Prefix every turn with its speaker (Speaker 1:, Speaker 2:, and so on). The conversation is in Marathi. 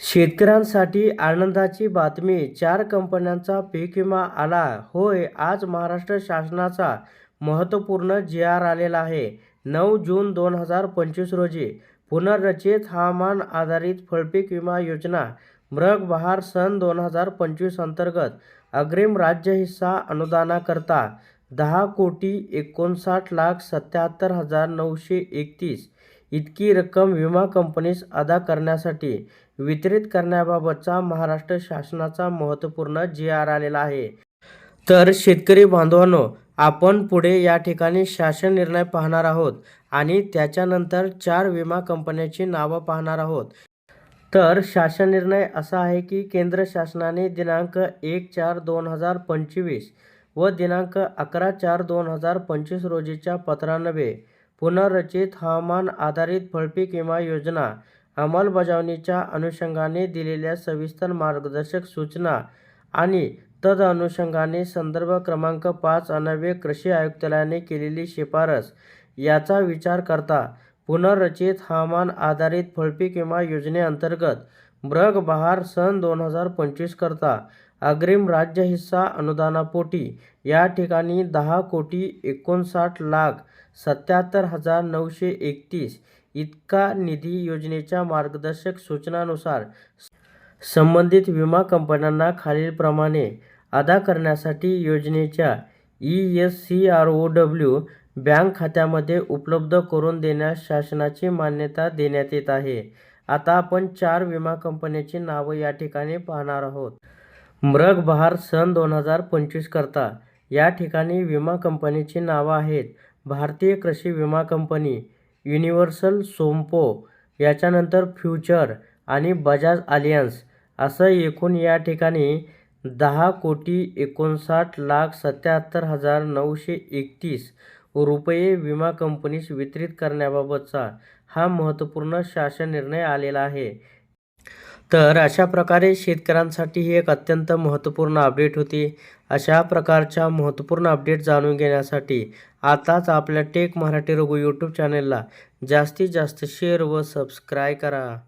Speaker 1: शेतकऱ्यांसाठी आनंदाची बातमी. चार कंपन्यांचा पीक विमा आला. होय आज महाराष्ट्र शासनाचा महत्त्वपूर्ण जी आर आलेला आहे. नऊ जून दोन हजार पंचवीस रोजी पुनर्रचित हवामान आधारित फळपीक विमा योजना मृग बहार सन दोन हजार पंचवीस अंतर्गत अग्रिम राज्य हिस्सा अनुदानाकरता दहा कोटी एकोणसाठ लाख सत्याहत्तर हजार नऊशे एकतीस इतकी रक्कम विमा कंपनीस अदा करण्यासाठी वितरित करण्याबाबतचा महाराष्ट्र शासनाचा महत्त्वपूर्ण जी आर आलेला आहे. तर शेतकरी बांधवांनो आपण पुढे या ठिकाणी शासन निर्णय पाहणार आहोत आणि त्याच्यानंतर चार विमा कंपन्याची नावं पाहणार आहोत. तर शासन निर्णय असा आहे की केंद्र शासनाने दिनांक एक चार दोन हजार पंचवीस व दिनांक अकरा चार दोन हजार पंचवीस रोजीच्या पत्रानवे पुनर्रचित हवामान आधारित फळपीक विमा योजना अंमलबजावणीच्या अनुषंगाने दिलेल्या सविस्तर मार्गदर्शक सूचना आणि तद अनुषंगाने संदर्भ क्रमांक पाच अन्वये कृषी आयुक्तालयाने केलेली शिफारस याचा विचार करता पुनर्रचित हवामान आधारित फळपीक विमा योजनेअंतर्गत मृग बहार सन दोन हजार पंचवीस करता अग्रिम राज्य हिस्सा अनुदानापोटी. या ठिकाणी दहा कोटी एकोणसाठ लाख सत्याहत्तर हजार नऊशे एकतीस इतका निधी योजनेच्या मार्गदर्शक सूचनानुसार संबंधित विमा कंपन्यांना खालीलप्रमाणे अदा करण्यासाठी योजनेच्या E S C R O W bank खात्यामध्ये उपलब्ध करून देण्यास शासनाची मान्यता देण्यात येत आहे. आता आपण चार विमा कंपन्याची नावं या ठिकाणी पाहणार आहोत. मृग बहार सन दोन हजार पंचवीस करता या ठिकाणी विमा कंपनीची नावं आहेत. भारतीय कृषी विमा कंपनी युनिव्हर्सल सोम्पो याच्यानंतर फ्युचर आणि बजाज आलियन्स असं एकूण या ठिकाणी दहा कोटी एकोणसाठ लाख सत्याहत्तर हजार नऊशे एकतीस रुपये विमा कंपनीस वितरित करण्याबाबतचा हा महत्त्वपूर्ण शासन निर्णय आलेला आहे. तर अशा प्रकारे शेतकऱ्यांसाठी ही एक अत्यंत महत्त्वपूर्ण अपडेट होती. अशा प्रकारच्या महत्त्वपूर्ण अपडेट जाणून घेण्यासाठी आताच आपल्या टेक मराठी रघु यूट्यूब चॅनलला जास्तीत जास्त शेअर व सबस्क्राय करा.